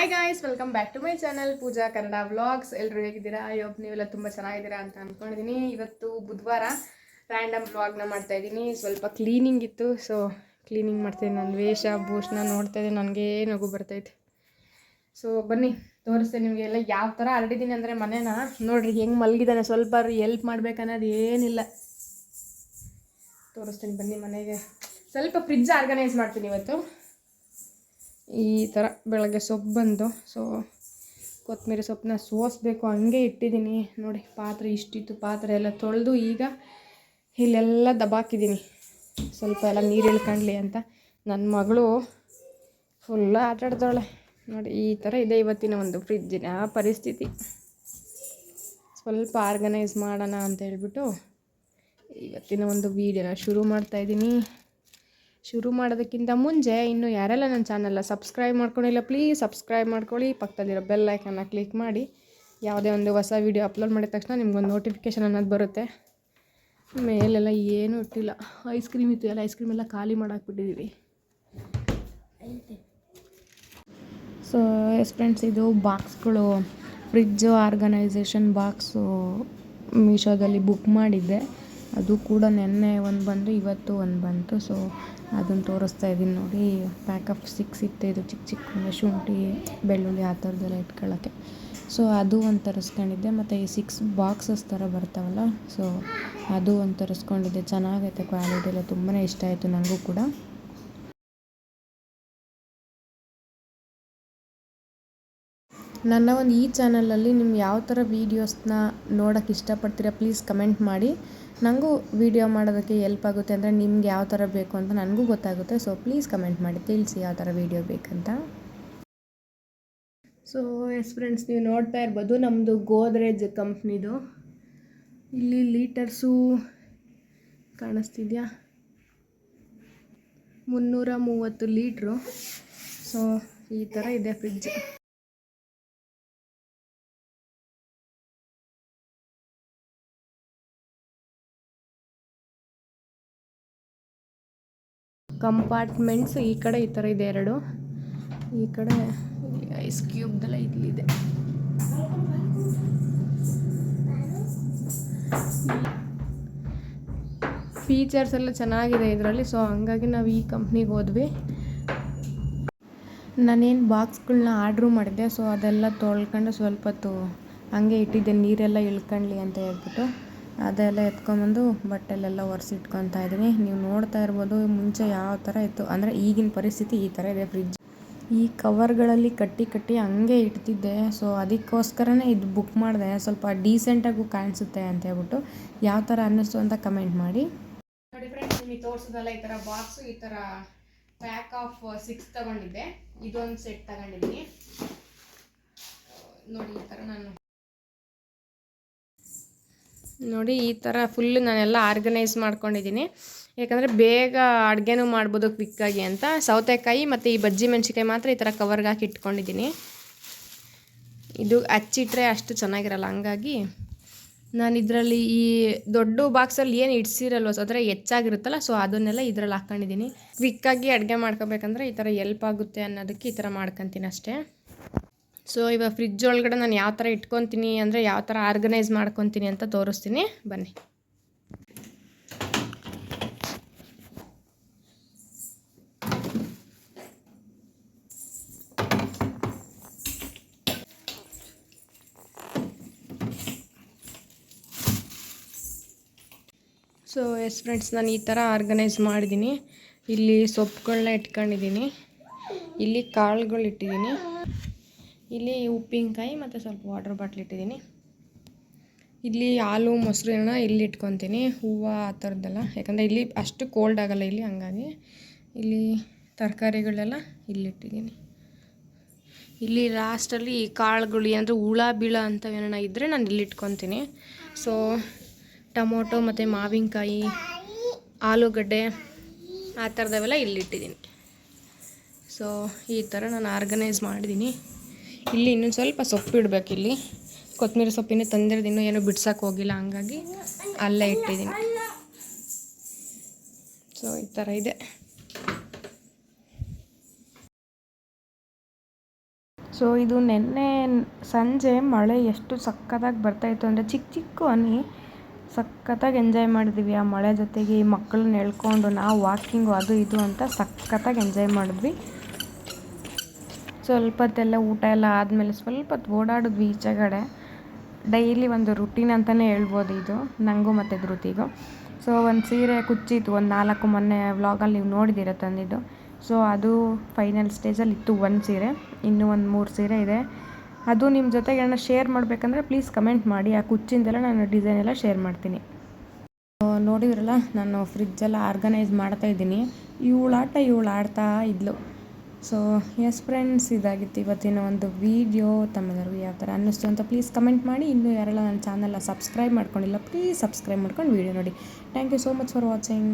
Hi guys welcome back to my channel Pooja Kannada vlogs ಎಲ್ಲರೂ ಹೇಗಿದ್ದೀರಾ? ಅಯ್ಯೋಪ್ ನೀವೆಲ್ಲ ತುಂಬ ಚೆನ್ನಾಗಿದ್ದೀರಾ ಅಂತ ಅಂದ್ಕೊಂಡಿದ್ದೀನಿ ಇವತ್ತು ಬುಧವಾರ ರ್ಯಾಂಡಮ್ ವ್ಲಾಗ್ನ ಮಾಡ್ತಾ ಇದ್ದೀನಿ. ಸ್ವಲ್ಪ ಕ್ಲೀನಿಂಗ್ ಇತ್ತು ಸೊ ಕ್ಲೀನಿಂಗ್ ಮಾಡ್ತೀನಿ. ನನ್ನ ವೇಷ, ಭೂಷಣ ನೋಡ್ತಾ ಇದ್ದೀನಿ. ನನಗೆ ನಗು ಬರ್ತೈತೆ ಸೊ ಬನ್ನಿ, ತೋರಿಸ್ತೇನೆ ನಿಮಗೆ ಎಲ್ಲ ಯಾವ ಥರ ಹರಡಿದ್ದೀನಿ ಅಂದರೆ ಮನೇನ. ನೋಡಿರಿ, ಹೆಂಗೆ ಮಲಗಿದ್ದಾನೆ. ಸ್ವಲ್ಪ ಎಲ್ಪ್ ಮಾಡ್ಬೇಕನ್ನೋದು ಏನಿಲ್ಲ. ತೋರಿಸ್ತೀನಿ ಬನ್ನಿ ಮನೆಗೆ. ಸ್ವಲ್ಪ ಫ್ರಿಜ್ ಆರ್ಗನೈಸ್ ಮಾಡ್ತೀನಿ ಇವತ್ತು. ಈ ಥರ ಬೆಳಗ್ಗೆ ಸೊಪ್ಪು ಬಂದು ಸೊ ಕೊತ್ತಂಬರಿ ಸೊಪ್ಪನ್ನ ಸೋಸಬೇಕು, ಹಂಗೆ ಇಟ್ಟಿದ್ದೀನಿ. ನೋಡಿ, ಪಾತ್ರೆ ಇಷ್ಟಿತ್ತು, ಪಾತ್ರೆ ಎಲ್ಲ ತೊಳೆದು ಈಗ ಇಲ್ಲೆಲ್ಲ ದಬಾಕಿದ್ದೀನಿ. ಸ್ವಲ್ಪ ಎಲ್ಲ ನೀರು ಇಳ್ಕಂಡ್ಲಿ ಅಂತ. ನನ್ನ ಮಗಳು ಫುಲ್ ಆಟಾಡ್ತಾಳೆ ನೋಡಿ, ಈ ಥರ ಇದೆ ಇವತ್ತಿನ ಒಂದು ಫ್ರಿಜ್ಜಿನ ಪರಿಸ್ಥಿತಿ. ಸ್ವಲ್ಪ ಆರ್ಗನೈಸ್ ಮಾಡೋಣ ಅಂತ ಹೇಳ್ಬಿಟ್ಟು ಇವತ್ತಿನ ಒಂದು ವೀಡಿಯೋನ ಶುರು ಮಾಡ್ತಾಯಿದ್ದೀನಿ ಶುರು ಮಾಡೋದಕ್ಕಿಂತ ಮುಂಚೆ ಇನ್ನು ಯಾರೆಲ್ಲ ನನ್ನ ಚಾನಲ್ನ ಸಬ್ಸ್ಕ್ರೈಬ್ ಮಾಡ್ಕೊಂಡಿಲ್ಲ ಪ್ಲೀಸ್ ಸಬ್ಸ್ಕ್ರೈಬ್ ಮಾಡ್ಕೊಳ್ಳಿ. ಪಕ್ಕದಲ್ಲಿರೋ ಬೆಲ್ ಐಕನ್ನ ಕ್ಲಿಕ್ ಮಾಡಿ. ಯಾವುದೇ ಒಂದು ಹೊಸ ವೀಡಿಯೋ ಅಪ್ಲೋಡ್ ಮಾಡಿದ ತಕ್ಷಣ ನಿಮ್ಗೊಂದು ನೋಟಿಫಿಕೇಷನ್ ಅನ್ನೋದು ಬರುತ್ತೆ. ಮೇಲೆಲ್ಲ ಏನೂ ಇಟ್ಟಿಲ್ಲ. ಐಸ್ ಕ್ರೀಮ್ ಇತ್ತು ಎಲ್ಲ ಐಸ್ ಕ್ರೀಮ್ ಎಲ್ಲ ಖಾಲಿ ಮಾಡಾಕ್ಬಿಟ್ಟಿದ್ದೀವಿ ಸೊ ಎಸ್ ಫ್ರೆಂಡ್ಸ್ ಇದು ಬಾಕ್ಸ್ಗಳು ಫ್ರಿಜ್ಜು ಆರ್ಗನೈಸೇಷನ್ ಬಾಕ್ಸು ಮೀಶೋದಲ್ಲಿ ಬುಕ್ ಮಾಡಿದ್ದೆ. ಅದು ಕೂಡ ನೆನ್ನೆ ಒಂದು ಬಂದು, ಇವತ್ತು ಒಂದು ಬಂತು. ಸೊ ಅದನ್ನು ತೋರಿಸ್ತಾ ಇದ್ದೀನಿ ನೋಡಿ. ಪ್ಯಾಕ್ ಆಫ್ ಸಿಕ್ಸ್ ಇತ್ತು. ಇದು ಚಿಕ್ಕ ಚಿಕ್ಕ ಶುಂಠಿ, ಬೆಳ್ಳುಳ್ಳಿ ಆ ಥರದ್ದೆಲ್ಲ ಇಟ್ಕೊಳ್ಳೋಕ್ಕೆ. ಸೊ ಅದು ಒಂದು ತರಿಸ್ಕೊಂಡಿದ್ದೆ. ಮತ್ತು ಈ ಸಿಕ್ಸ್ ಬಾಕ್ಸಸ್ ಥರ ಬರ್ತಾವಲ್ಲ ಸೊ ಅದು ಒಂದು ತರಿಸ್ಕೊಂಡಿದ್ದೆ. ಚೆನ್ನಾಗೈತೆ ಕ್ವಾಲಿಟಿ ಎಲ್ಲ ತುಂಬಾ ಇಷ್ಟ ಆಯಿತು ನನಗೂ ಕೂಡ. ನನ್ನ ಒಂದು ಈ ಚಾನಲಲ್ಲಿ ನಿಮ್ಗೆ ಯಾವ ಥರ ವೀಡಿಯೋಸ್ನ ನೋಡೋಕ್ಕೆ ಇಷ್ಟಪಡ್ತೀರಾ ಪ್ಲೀಸ್ ಕಮೆಂಟ್ ಮಾಡಿ. ನನಗೂ ವೀಡಿಯೋ ಮಾಡೋದಕ್ಕೆ ಎಲ್ಪ್ ಆಗುತ್ತೆ ಅಂದರೆ ನಿಮ್ಗೆ ಯಾವ ಥರ ಬೇಕು ಅಂತ ನನಗೂ ಗೊತ್ತಾಗುತ್ತೆ. ಸೊ ಪ್ಲೀಸ್ ಕಮೆಂಟ್ ಮಾಡಿ, ತಿಳಿಸಿ ಯಾವ ಥರ ವೀಡಿಯೋ ಬೇಕಂತ. ಸೊ ಎಸ್ ಫ್ರೆಂಡ್ಸ್, ನೀವು ನೋಡ್ತಾ ಇರ್ಬೋದು ನಮ್ಮದು ಗೋದ್ರೇಜ್ ಕಂಪ್ನಿದು. ಇಲ್ಲಿ ಲೀಟರ್ಸು ಕಾಣಿಸ್ತಿದೆಯಾ? ಮುನ್ನೂರ ಮೂವತ್ತು ಲೀಟ್ರು. ಸೊ ಈ ಥರ ಇದೆ ಫ್ರಿಜ್ ಕಂಪಾರ್ಟ್ಮೆಂಟ್ಸ್ ಈ ಕಡೆ ಈ ಥರ ಇದೆ ಎರಡು. ಈ ಕಡೆ ಐಸ್ ಕ್ಯೂಬ್ದೆಲ್ಲ ಇಲ್ಲಿದೆ. ಫೀಚರ್ಸ್ ಎಲ್ಲ ಚೆನ್ನಾಗಿದೆ ಇದರಲ್ಲಿ ಸೊ ಹಂಗಾಗಿ ನಾವು ಈ ಕಂಪ್ನಿಗೆ ಹೋದ್ವಿ. ನಾನೇನು ಬಾಕ್ಸ್ಗಳನ್ನ ಆರ್ಡ್ರು ಮಾಡಿದೆ ಸೊ ಅದೆಲ್ಲ ತೊಳ್ಕೊಂಡು ಸ್ವಲ್ಪ ಹೊತ್ತು ಹಂಗೆ ಇಟ್ಟಿದ್ದೆ, ನೀರೆಲ್ಲ ಇಳ್ಕೊಳ್ಳಿ ಅಂತ ಹೇಳ್ಬಿಟ್ಟು. ಅದೆಲ್ಲ ಎತ್ಕೊಂಬಂದು ಬಟ್ಟೆಲೆಲ್ಲ ಒರೆಸಿಟ್ಕೊತಾ ಇದ್ದೀನಿ. ನೀವು ನೋಡ್ತಾ ಇರ್ಬೋದು ಮುಂಚೆ ಯಾವ ಥರ ಇತ್ತು. ಅಂದರೆ ಈಗಿನ ಪರಿಸ್ಥಿತಿ ಈ ಥರ ಇದೆ ಫ್ರಿಜ್ ಈ ಕವರ್ಗಳಲ್ಲಿ ಕಟ್ಟಿ ಕಟ್ಟಿ ಹಂಗೆ ಇಡ್ತಿದ್ದೆ. ಸೊ ಅದಕ್ಕೋಸ್ಕರನೇ ಇದು ಬುಕ್ ಮಾಡಿದೆ. ಸ್ವಲ್ಪ ಡೀಸೆಂಟಾಗೂ ಕಾಣಿಸುತ್ತೆ ಅಂತ ಹೇಳ್ಬಿಟ್ಟು. ಯಾವ ಥರ ಅನ್ನಿಸ್ತು ಅಂತ ಕಮೆಂಟ್ ಮಾಡಿ. ನೋಡಿ ಫ್ರೆಂಡ್ಸ್ ನಿಮಗೆ ತೋರಿಸೋದಲ್ಲ ಈ ಥರ ಬಾಕ್ಸು ಈ ಥರ ಪ್ಯಾಕ್ ಆಫ್ ಸಿಕ್ಸ್ ತಗೊಂಡಿದ್ದೆ. ಇದೊಂದು ಸೆಟ್ ತಗೊಂಡಿದ್ದೀನಿ. ನೋಡಿ ಈ ಥರ ನಾನು ನೋಡಿ ಈ ಥರ ಫುಲ್ ನಾನೆಲ್ಲ ಆರ್ಗನೈಸ್ ಮಾಡ್ಕೊಂಡಿದ್ದೀನಿ. ಯಾಕಂದರೆ ಬೇಗ ಅಡುಗೆನೂ ಮಾಡ್ಬೋದು ಕ್ವಿಕ್ಕಾಗಿ ಅಂತ. ಸೌತೆಕಾಯಿ ಮತ್ತು ಈ ಬಜ್ಜಿ ಮೆಣಸಿಕಾಯಿ ಮಾತ್ರ ಈ ಥರ ಕವರ್ಗೆ ಹಾಕಿ ಇಟ್ಕೊಂಡಿದ್ದೀನಿ. ಇದು ಹಚ್ಚಿಟ್ರೆ ಅಷ್ಟು ಚೆನ್ನಾಗಿರಲ್ಲ, ಹಂಗಾಗಿ ನಾನು ಇದರಲ್ಲಿ ಈ ದೊಡ್ಡ ಬಾಕ್ಸಲ್ಲಿ ಏನು ಇಡ್ಸಿರಲ್ವ ಸೊ ಅದರ ಹೆಚ್ಚಾಗಿರುತ್ತಲ್ಲ ಸೊ ಅದನ್ನೆಲ್ಲ ಇದರಲ್ಲಿ ಹಾಕ್ಕೊಂಡಿದ್ದೀನಿ ಕ್ವಿಕ್ಕಾಗಿ ಅಡುಗೆ ಮಾಡ್ಕೋಬೇಕಂದ್ರೆ ಈ ಥರ ಎಲ್ಪ್ ಆಗುತ್ತೆ ಅನ್ನೋದಕ್ಕೆ ಈ ಥರ ಮಾಡ್ಕೊತೀನಿ ಅಷ್ಟೇ. ಸೊ ಇವಾಗ ಫ್ರಿಜ್ ಒಳಗಡೆ ನಾನು ಯಾವ ಥರ ಇಟ್ಕೊತೀನಿ ಅಂದರೆ ಯಾವ ಥರ ಆರ್ಗನೈಸ್ ಮಾಡ್ಕೊತೀನಿ ಅಂತ ತೋರಿಸ್ತೀನಿ. ಬನ್ನಿ. ಸೊ ಎಸ್ ಫ್ರೆಂಡ್ಸ್ ನಾನು ಈ ಥರ ಆರ್ಗನೈಸ್ ಮಾಡಿದ್ದೀನಿ ಇಲ್ಲಿ ಸೊಪ್ಪುಗಳನ್ನ ಇಟ್ಕೊಂಡಿದ್ದೀನಿ ಇಲ್ಲಿ ಕಾಳುಗಳು ಇಟ್ಟಿದ್ದೀನಿ ಇಲ್ಲಿ ಉಪ್ಪಿನಕಾಯಿ ಮತ್ತು ಸ್ವಲ್ಪ ವಾಟರ್ ಬಾಟ್ಲ್ ಇಟ್ಟಿದ್ದೀನಿ. ಇಲ್ಲಿ ಹಾಲು ಮೊಸರನ್ನ ಇಲ್ಲಿ ಇಟ್ಕೊತೀನಿ. ಹೂವು ಆ ಥರದ್ದೆಲ್ಲ. ಯಾಕಂದರೆ ಇಲ್ಲಿ ಅಷ್ಟು ಕೋಲ್ಡ್ ಆಗೋಲ್ಲ ಇಲ್ಲಿ, ಹಂಗಾಗಿ ಇಲ್ಲಿ ತರಕಾರಿಗಳೆಲ್ಲ ಇಲ್ಲಿಟ್ಟಿದ್ದೀನಿ ಇಲ್ಲಿ ಲಾಸ್ಟಲ್ಲಿ ಕಾಳುಗಳು ಏನಾದರೂ ಹುಳ, ಬೀಳ ಏನಾನ ಇದ್ದರೆ ನಾನು ಇಲ್ಲಿ ಇಟ್ಕೊತೀನಿ. ಸೊ ಟೊಮೊಟೊ ಮತ್ತು ಮಾವಿನಕಾಯಿ, ಆಲೂಗಡ್ಡೆ ಆ ಥರದವೆಲ್ಲ ಇಲ್ಲಿಟ್ಟಿದ್ದೀನಿ ಸೊ ಈ ಥರ ನಾನು ಆರ್ಗನೈಸ್ ಮಾಡಿದ್ದೀನಿ. ಇಲ್ಲಿ ಇನ್ನೊಂದು ಸ್ವಲ್ಪ ಸೊಪ್ಪು ಇಡಬೇಕು ಇಲ್ಲಿ. ಕೊತ್ತಂಬರಿ ಸೊಪ್ಪಿನ ತಂದಿರೋದು ಇನ್ನೂ ಏನೂ ಬಿಡ್ಸೋಕೆ ಹೋಗಿಲ್ಲ, ಹಂಗಾಗಿ ಅಲ್ಲೇ ಇಟ್ಟಿದ್ದೀನಿ. ಸೊ ಈ ಥರ ಇದೆ. ಸೊ ಇದು ನೆನ್ನೆ ಸಂಜೆ ಮಳೆ ಎಷ್ಟು ಸಕ್ಕತ್ತಾಗಿ ಬರ್ತಾಯಿತ್ತು ಅಂದರೆ ಚಿಕ್ಕ ಚಿಕ್ಕ ಹನಿ ಸಖತ್ತಾಗಿ ಎಂಜಾಯ್ ಮಾಡಿದ್ವಿ. ಆ ಮಳೆ ಜೊತೆಗೆ ಮಕ್ಕಳನ್ನ ಎಳ್ಕೊಂಡು ನಾವು ವಾಕಿಂಗು ಅದು ಇದು ಅಂತ ಸಖತ್ತಾಗಿ ಎಂಜಾಯ್ ಮಾಡಿದ್ವಿ. ಸ್ವಲ್ಪ ಹೊತ್ತೆಲ್ಲ ಊಟ ಎಲ್ಲ ಆದಮೇಲೆ ಸ್ವಲ್ಪ ಹೊತ್ತು ಓಡಾಡಿದ್ವಿ ಈಚೆಗಡೆ. ಡೈಲಿ ಒಂದು ರುಟೀನ್ ಅಂತಲೇ ಹೇಳ್ಬೋದು ಇದು ನನಗೂ ಮತ್ತು ಧೃತಿಗೂ. ಸೊ ಒಂದು ಸೀರೆ ಕುಚ್ಚಿತ್ತು, ಒಂದು ನಾಲ್ಕು ಮೊನ್ನೆ ವ್ಲಾಗಲ್ಲಿ ನೀವು ನೋಡಿದ್ದೀರ ತಂದಿದ್ದು. ಸೊ ಅದು ಫೈನಲ್ ಸ್ಟೇಜಲ್ಲಿ ಇತ್ತು ಒಂದು ಸೀರೆ, ಇನ್ನೂ ಒಂದು ಮೂರು ಸೀರೆ ಇದೆ. ಅದು ನಿಮ್ಮ ಜೊತೆಗೆ ಏನೋ ಶೇರ್ ಮಾಡಬೇಕಂದ್ರೆ ಪ್ಲೀಸ್ ಕಮೆಂಟ್ ಮಾಡಿ, ಆ ಕುಚ್ಚಿಂದೆಲ್ಲ ನಾನು ಡಿಸೈನ್ ಎಲ್ಲ ಶೇರ್ ಮಾಡ್ತೀನಿ. ನೋಡಿದ್ರಲ್ಲ, ನಾನು ಫ್ರಿಜ್ಜೆಲ್ಲ ಆರ್ಗನೈಸ್ ಮಾಡ್ತಾ ಇದ್ದೀನಿ. ಇವಳಾಟ ಇವಳು ಆಡ್ತಾ ಇದ್ಲು. ಸೊ ಎಸ್ ಫ್ರೆಂಡ್ಸ್ ಇದಾಗಿತ್ತು ಇವತ್ತಿನ ಒಂದು ವೀಡಿಯೋ ತಮ್ಮೆಲ್ಲರಿಗೂ ಯಾವ ಥರ ಅನ್ನಿಸ್ತು ಅಂತ ಪ್ಲೀಸ್ ಕಮೆಂಟ್ ಮಾಡಿ. ಇನ್ನೂ ಯಾರೆಲ್ಲ ನನ್ನ ಚಾನಲ್ನ ಸಬ್ಸ್ಕ್ರೈಬ್ ಮಾಡ್ಕೊಂಡಿಲ್ಲ ಪ್ಲೀಸ್ ಸಬ್ಸ್ಕ್ರೈಬ್ ಮಾಡ್ಕೊಂಡು ವೀಡಿಯೋ ನೋಡಿ. Thank you so much for watching